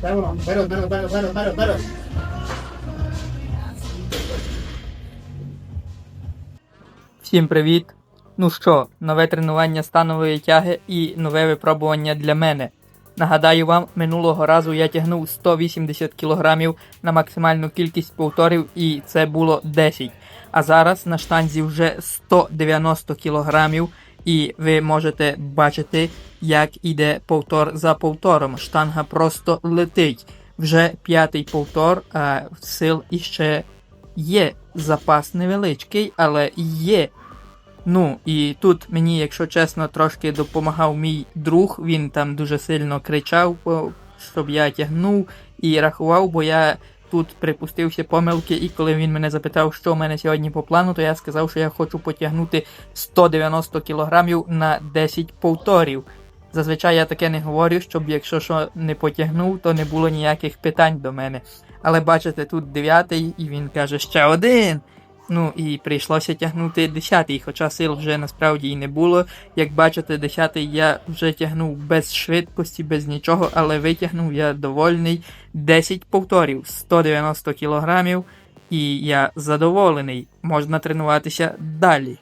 Беру, беру, беру, беру, беру, беру, беру. Всім привіт! Ну що, нове тренування станової тяги і нове випробування для мене. Нагадаю вам, минулого разу я тягнув 180 кг на максимальну кількість повторів, і це було 10. А зараз на штанзі вже 190 кг, і ви можете бачити, як іде повтор за повтором. Штанга просто летить. Вже п'ятий повтор, а сил іще є. Запас невеличкий, але є. Ну, і тут мені, якщо чесно, трошки допомагав мій друг. Він там дуже сильно кричав, щоб я тягнув і рахував, бо я тут припустився помилки, і коли він мене запитав, що в мене сьогодні по плану, то я сказав, що я хочу потягнути 190 кг на 10 повторів. Зазвичай я таке не говорю, щоб якщо що не потягнув, то не було ніяких питань до мене. Але бачите, тут дев'ятий, і він каже, ще один. Ну і прийшлося тягнути десятий, хоча сил вже насправді і не було. Як бачите, десятий я вже тягнув без швидкості, без нічого, але витягнув я довольний 10 повторів, 190 кілограмів, і я задоволений. Можна тренуватися далі.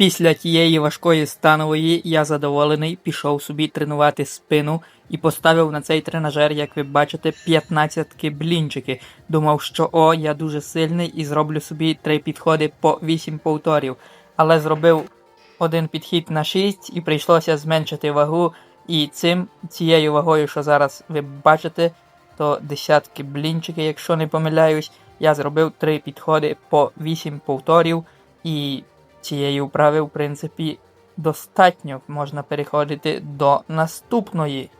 Після тієї важкої станової я задоволений, пішов собі тренувати спину і поставив на цей тренажер, як ви бачите, 15 блінчики. Думав, що о, я дуже сильний і зроблю собі три підходи по 8 повторів. Але зробив один підхід на 6 і прийшлося зменшити вагу. І цим цією вагою, що зараз ви бачите, то десятки блінчики, якщо не помиляюсь, я зробив три підходи по 8 повторів і цієї вправи, в принципі, достатньо. Можна переходити до наступної.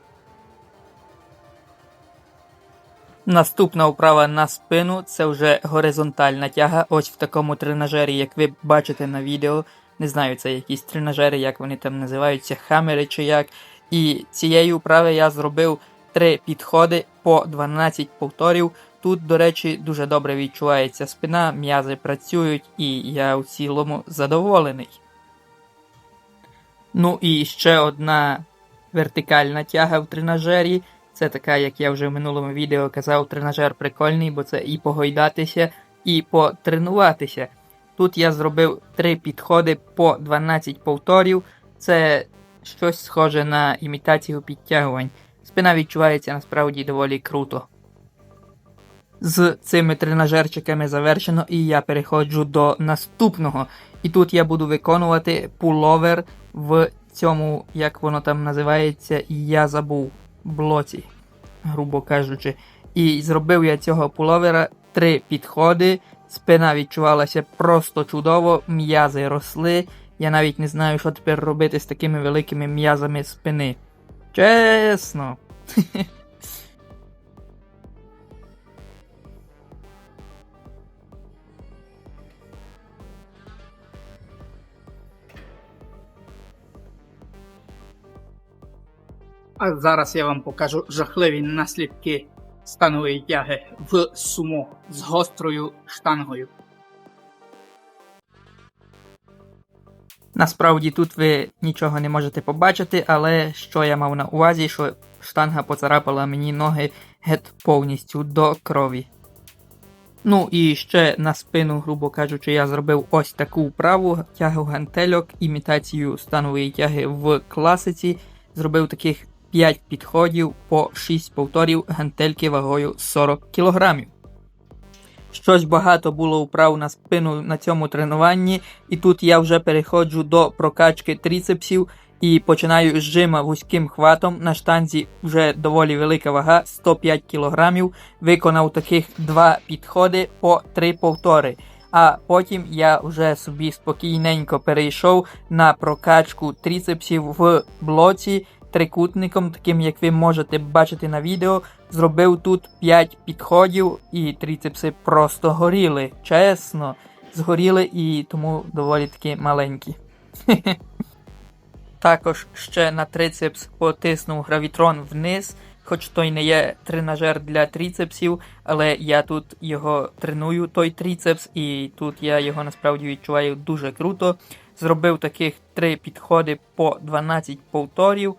Наступна вправа на спину це вже горизонтальна тяга. Ось в такому тренажері, як ви бачите на відео. Не знаю, це якісь тренажери, як вони там називаються, хамери чи як. І цієї вправи я зробив три підходи по 12 повторів. Тут, до речі, дуже добре відчувається спина, м'язи працюють, і я в цілому задоволений. Ну і ще одна вертикальна тяга в тренажері. Це така, як я вже в минулому відео казав, тренажер прикольний, бо це і погойдатися, і потренуватися. Тут я зробив три підходи по 12 повторів. Це щось схоже на імітацію підтягувань. Спина відчувається насправді доволі круто. З цими тренажерчиками завершено, і я переходжу до наступного. І тут я буду виконувати пуловер в цьому, як воно там називається, я забув блоці, грубо кажучи. І зробив я цього пуловера три підходи. Спина відчувалася просто чудово, м'язи росли. Я навіть не знаю, що тепер робити з такими великими м'язами спини. Чесно. А зараз я вам покажу жахливі наслідки станової тяги в сумо з гострою штангою. Насправді тут ви нічого не можете побачити, але що я мав на увазі, що штанга поцарапала мені ноги геть повністю до крові. Ну і ще на спину, грубо кажучи, я зробив ось таку вправу, тягу гантельок, імітацію станової тяги в класиці. Зробив таких 5 підходів по 6 повторів гантельки вагою 40 кг. Щось багато було вправ на спину на цьому тренуванні, і тут я вже переходжу до прокачки тріцепсів і починаю з жима вузьким хватом. На штанзі вже доволі велика вага 105 кг. Виконав таких два підходи по три повтори. А потім я вже собі спокійненько перейшов на прокачку тріцепсів в блоці трикутником, таким як ви можете бачити на відео. Зробив тут 5 підходів, і тріцепси просто горіли. Чесно, згоріли і тому доволі таки маленькі. Також ще на трицепс потиснув гравітрон вниз, хоч той не є тренажер для тріцепсів, але я тут його треную, той тріцепс, і тут я його насправді відчуваю дуже круто. Зробив таких три підходи по 12 повторів.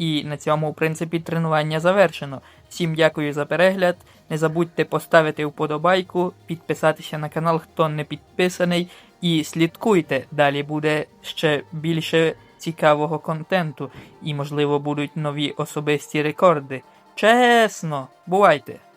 І на цьому, в принципі, тренування завершено. Всім дякую за перегляд. Не забудьте поставити вподобайку, підписатися на канал, хто не підписаний, і слідкуйте. Далі буде ще більше цікавого контенту, і, можливо, будуть нові особисті рекорди. Чесно, бувайте!